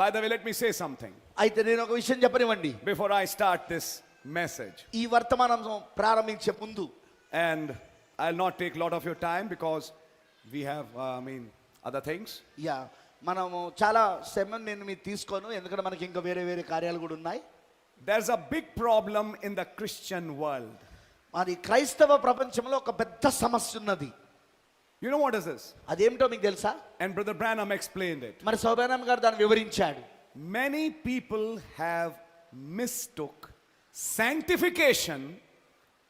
By the way let me say something అయితే నేను ఒక విషయం చెప్పనివ్వండి. Before I start this message ఈ వర్తమానం ప్రారంభించే ముందు and I not take lot of your time because we have I mean other things yeah మనము చాలా సెమన్ నేను మీరు తీసుకోను ఎందుకంటే మనకి ఇంకా వేరే వేరే కార్యాలు కూడా ఉన్నాయి. There's a big problem in the Christian world మరి క్రైస్తవ ప్రపంచంలో ఒక పెద్ద సమస్య ఉన్నది. You know what is this? అదేమిటో మీకు తెలుసా And Brother Branham explained it. మరి సౌభానం గారు దాన్ని వివరించాడు Many people have mistook sanctification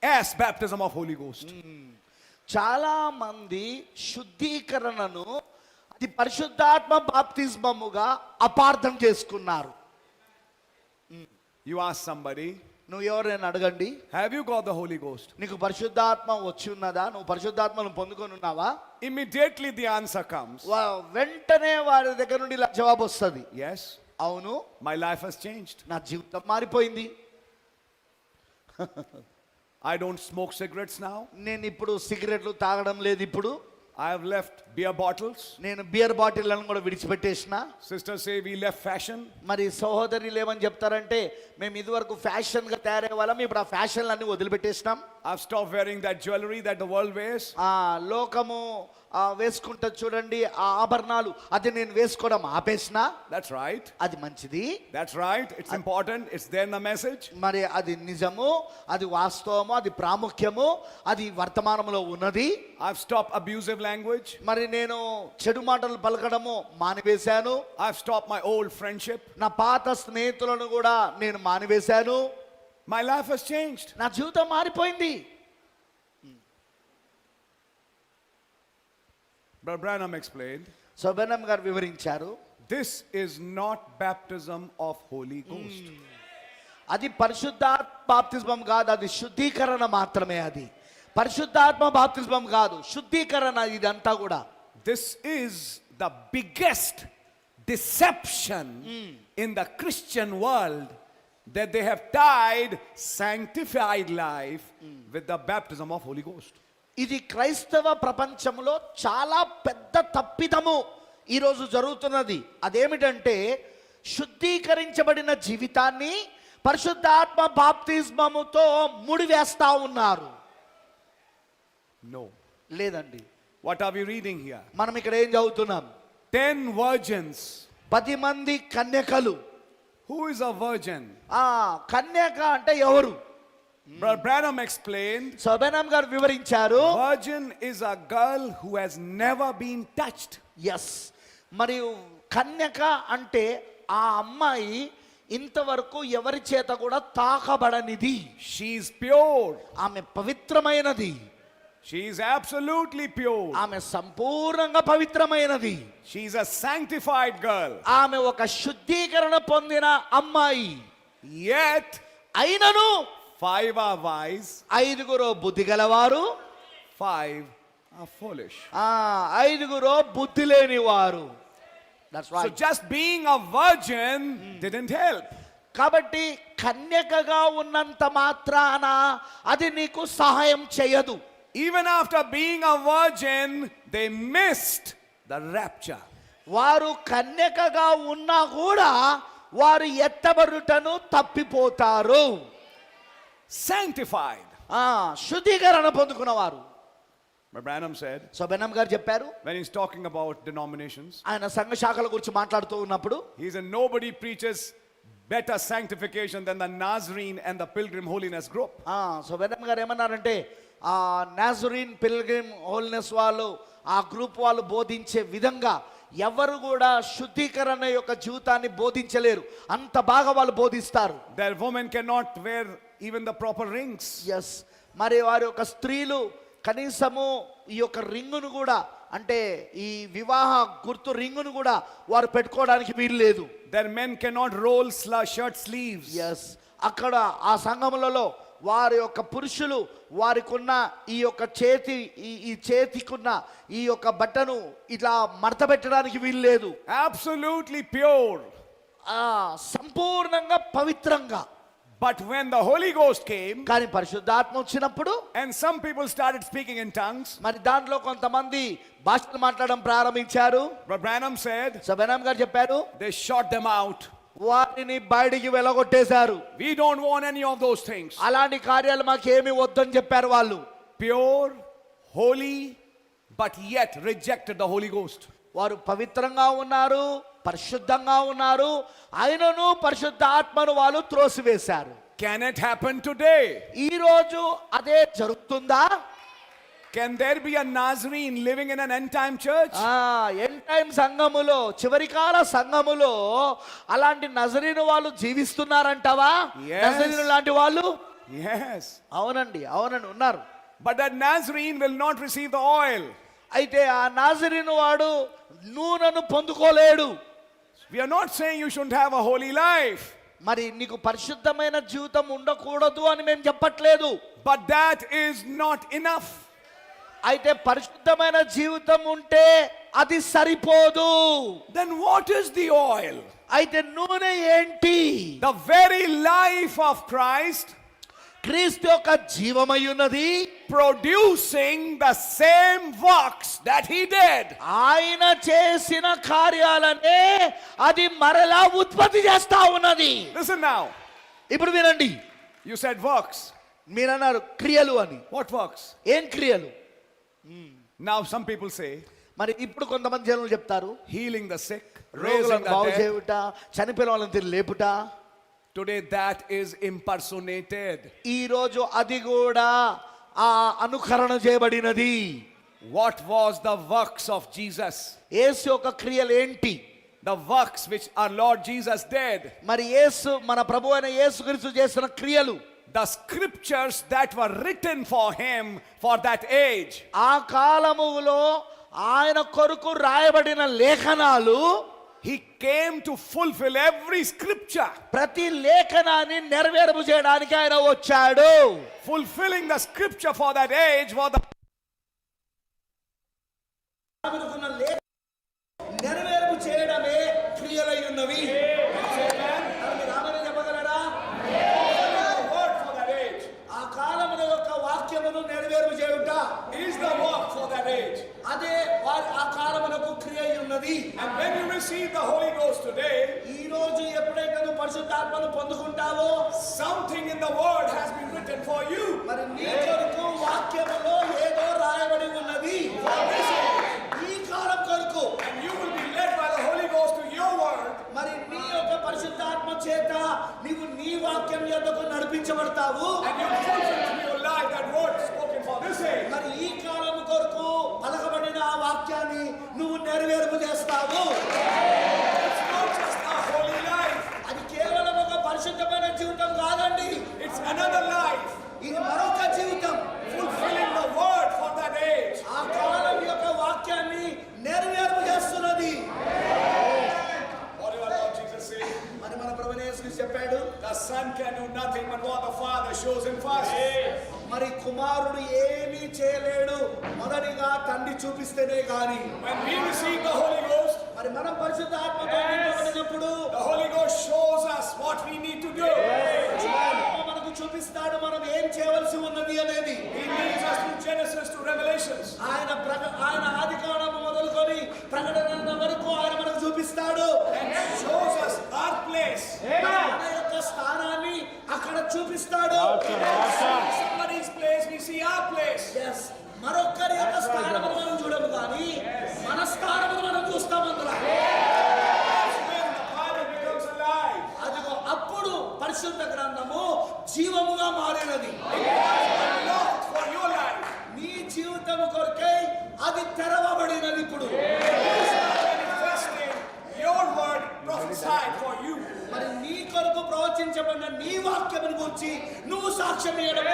as baptism of Holy Ghost. చాలా మంది శుద్ధీకరణను అది పరిశుద్ధాత్మ బాప్తిస్మముగా అపార్థం చేసుకున్నారు You ask somebody, నువ్వు ఎవరైనా అడగండి. Have you got the Holy Ghost? నీకు పరిశుద్ధాత్మ వచ్చి ఉన్నదా? నువ్వు పరిశుద్ధాత్మను పొందుకొని ఉన్నావా? The answer comes, వా- వెంటనే వారి దగ్గర నుండి ఇలా జవాబు వస్తుంది. Yes, అవును. My life has changed. నా జీవితం మారిపోయింది. I don't smoke cigarettes now. నేను ఇప్పుడు సిగరెట్లు తాగడం లేదు ఇప్పుడు. I have left beer bottles. నేను బియర్ బాటిళ్ళను కూడా విడిచిపెట్టేసిన Sisters say we left fashion. మరి సహోదరులు ఏమని చెప్తారంటే మేము ఇదివరకు ఫ్యాషన్గా తయారయ్యే వాళ్ళం ఇప్పుడు ఆ ఫ్యాషన్లన్నీ వదిలిపెట్టేసినాం I've stopped wearing that jewelry that the world wears. ఆ లోకము ఆ, వేసుకుంటా చూడండి ఆ ఆభరణాలు అది నేను వేసుకోవడం ఆపేసిన That's right. అది మంచిది That's right. It's important. It's there in the message. మరి అది నిజము అది వాస్తవము అది ప్రాముఖ్యము అది వర్తమానంలో ఉన్నది I've stopped abusive language. మరి నేను చెడు మాటలు పలకడము మానివేశాను I've stopped my old friendship. నా పాత స్నేహితులను కూడా నేను మానివేశాను మై లైఫ్ హస్ చేంజ్ నా జీవితం మారిపోయింది. బ్రబ్రానమ్ ఎక్స్ప్లెయిన్ సోబెనమ్ గారు వివరించారు. This is not baptism of holy ghost అది పరిశుద్ధాత్మ కాదు అది శుద్ధీకరణ మాత్రమే అది. పరిశుద్ధాత్మ బాప్తిజం కాదు శుద్ధీకరణ ఇదంతా కూడా. This is the biggest deception in the Christian world that they have tied sanctified life with the baptism of Holy Ghost. ఇది క్రైస్తవ ప్రపంచంలో చాలా పెద్ద తప్పిదము ఈరోజు జరుగుతున్నది అదేమిటంటే శుద్ధీకరించబడిన జీవితాన్ని పరిశుద్ధాత్మ బాప్తిస్మముతో ముడివేస్తా ఉన్నారు No. లేదండి What are we reading here? మనం ఇక్కడ ఏం చదువుతున్నాం Ten virgins. పది మంది కన్యకలు Who is a virgin? ఆ కన్యక అంటే ఎవరు Brother Branham explained సోబెనం గారు వివరించారు virgin is a girl who has never been touched. Yes మరియు కన్యక అంటే ఆ అమ్మాయి ఇంతవరకు ఎవరి చేత కూడా తాకబడనిది She is pure. ఆమె పవిత్రమైనది She is absolutely pure. ఆమె సంపూర్ణంగా పవిత్రమైనది She is a sanctified girl. ఆమె ఒక శుద్ధీకరణ పొందిన అమ్మాయి Yet, అయినను five are wise, ఐదుగురు బుద్ధి గలవారు five are foolish. ఆ ఐదుగురు బుద్ధి లేని వారు that's So, just being a virgin didn't help. కాబట్టి కన్యకగా ఉన్నంత మాత్రాన అది నీకు సహాయం చేయదు Even after being a virgin, they missed the rapture. వారు కన్యకగా ఉన్నా కూడా వారు ఎత్తబడుటను తప్పిపోతారు Sanctified. ఆ శుద్ధీకరణ పొందుకున్నవారు Branham said, సో బెన్నం గారు చెప్పారు when he's talking about denominations, ఆయన సంఘ శాఖల గురించి మాట్లాడుతూ ఉన్నప్పుడు he said, nobody preaches better sanctification than the Nazarene and the Pilgrim Holiness group. ఆ సో బెన్నం గారు ఏమన్నారంటే ఆ నాజరీన్ పిల్గ్రిమ్ హోల్నెస్ వాళ్ళు ఆ గ్రూప్ వాళ్ళు బోధించే విధంగా ఎవరు కూడా శుద్ధీకరణ యొక్క జీవితాన్ని బోధించలేరు. అంత బాగా వాళ్ళు బోధిస్తారు. Their women cannot wear even the proper rings. Yes మరి వారి యొక్క స్త్రీలు కనీసము ఈ యొక్క రింగును కూడా అంటే ఈ వివాహ గుర్తు రింగును కూడా వారు పెట్టుకోవడానికి వీలు లేదు. Their men cannot roll sl- shirt sleeves. Yes అక్కడ ఆ సంఘములలో వారి యొక్క పురుషులు వారికి ఉన్న ఈ యొక్క చేతి ఈ ఈ చేతికున్న ఈ యొక్క బట్టను ఇట్లా మడత పెట్టడానికి వీలు లేదు Absolutely pure. ఆ సంపూర్ణంగా పవిత్రంగా But when the Holy Ghost came, కానీ పరిశుద్ధాత్మ వచ్చినప్పుడు and some people started speaking in tongues, మరి దాంట్లో కొంతమంది భాషలు మాట్లాడడం ప్రారంభించారు Branham said, సో బెనాం గారు చెప్పారు they shot them out. వారిని బయటికి వెళ్ళగొట్టేశారు We don't want any of those things. అలాంటి కార్యాలు మాకేమి వద్దని చెప్పారు వాళ్ళు Pure, holy, but yet rejected the Holy Ghost. వారు పవిత్రంగా ఉన్నారు పరిశుద్ధంగా ఉన్నారు అయినను పరిశుద్ధ ఆత్మను వాళ్ళు త్రోసివేశారు Can it happen today? ఈ రోజు అదే జరుగుతుందా Can there be a Nazarene living in an end time church? ఆ ఎన్ టైం సంఘములో చివరి కాల సంఘములో అలాంటి నజరీను వాళ్ళు జీవిస్తున్నారంటావా Yes. నజరీను లాంటి వాళ్ళు Yes. అవునండి అవునండి ఉన్నారు But that Nazarene will not receive the oil. అయితే ఆ నాజరీను వాడు నూనెను పొందుకోలేడు We are not saying you shouldn't have a holy life, మరి నీకు పరిశుద్ధమైన జీవితం ఉండకూడదు అని మేము చెప్పట్లేదు but that is not enough. అయితే పరిశుద్ధమైన జీవితం ఉంటే అది సరిపోదు. Then what is the oil అయితే నూనె ఏంటి? The very life of Christ Christ యొక్క జీవమయ్యున్నది. Producing the same works that he did ఆయన చేసిన కార్యాలనే అది మరలా ఉత్పత్తి చేస్తా ఉన్నది. ఇప్పుడు వినండి. యు సెడ్ వర్క్స్ మీరన్నారు క్రియలు అని. వాట్ వర్క్స్ ఏం క్రియలు? నౌ సమ్ పీపుల్ సే మరి ఇప్పుడు కొంతమంది జనులు చెప్తారు హీలింగ్ ద సెక్ రోగులను బాగు చేయుట చనిపోయిన వాళ్ళని తిరిగి లేపుట. టుడే దాట్ ఈస్ ఇంపర్సోనేటెడ్ ఈ రోజు అది కూడా ఆ అనుకరణ చేయబడినది. What was the works of Jesus యేసు యొక్క క్రియలు ఏంటి? The works which our Lord Jesus did మరి యేసు మన ప్రభువైన యేసు క్రీస్తు చేసిన క్రియలు. The scriptures that were written for him for that age. ఆ కాలములో ఆయన కొరకు రాయబడిన లేఖనాలు He came to fulfill every scripture. ప్రతి లేఖనాన్ని నెరవేర్పు చేయడానికి ఆయన వచ్చాడు Fulfilling the scripture for that age was the నెరవేర్పు చేయడమే క్రియలై ఉన్నవి చెప్పగలరా word for that age. ఆ కాలముల యొక్క వాక్యమును నెరవేర్పు చేయుట Is the work for that age. అదే వారి ఆ కాలమునకు క్రియ అయి ఉన్నది And when you receive the Holy Ghost today, ఈ రోజు ఎప్పుడైతే నువ్వు పరిశుద్ధాత్మను పొందుకుంటావో something in the word has been written for you. మరి నీ కొరకు వాక్యములో ఏదో రాయబడి ఉన్నది ఈ కాలం కొరకు And you will be led by the Holy Ghost to your word. మరి నీ యొక్క పరిశుద్ధాత్మ చేత నీవు నీ వాక్యం యొద్దకు నడిపించబడతావు And you fulfill to your life that word spoken for this age. మరి ఈ కాలం కొరకు పలకబడిన ఆ వాక్యాన్ని నువ్వు చేస్తావు life, అది కేవలం ఒక పరిశుద్ధమైన జీవితం కాదండి it's another life. ఇది మరొక జీవితం Fulfilling the word for that age. ఆ కాలం యొక్క వాక్యాన్ని నెరవేర్పు చేస్తున్నది? మరి మన ప్రభుని యేసుక్రీస్తు చెప్పాడు The Son can do nothing but what the Father shows him first. మరి కుమారుడు ఏమీ చేయలేడు. మొదటిగా తండ్రి చూపిస్తేనే గాని. మరి మనం పరిశుద్ధ ఆత్మ చెప్పుడు Holi goes shows us what we need to do ప్రవచించబడిన నీ వాక్యమును గురించి నువ్వు సాక్ష్యం ఇవ్వడం.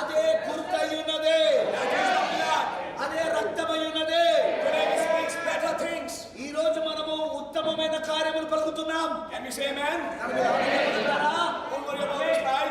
అదే గుర్తయి ఉన్నదే That is the blood. అదే రక్తమై ఉన్నదే Today we speak better things. ఈ రోజు మనము ఉత్తమమైన కార్యములు పలుకుతున్నాం Can we say amen? దాని మీద ఆనందపడతారా? Don't worry about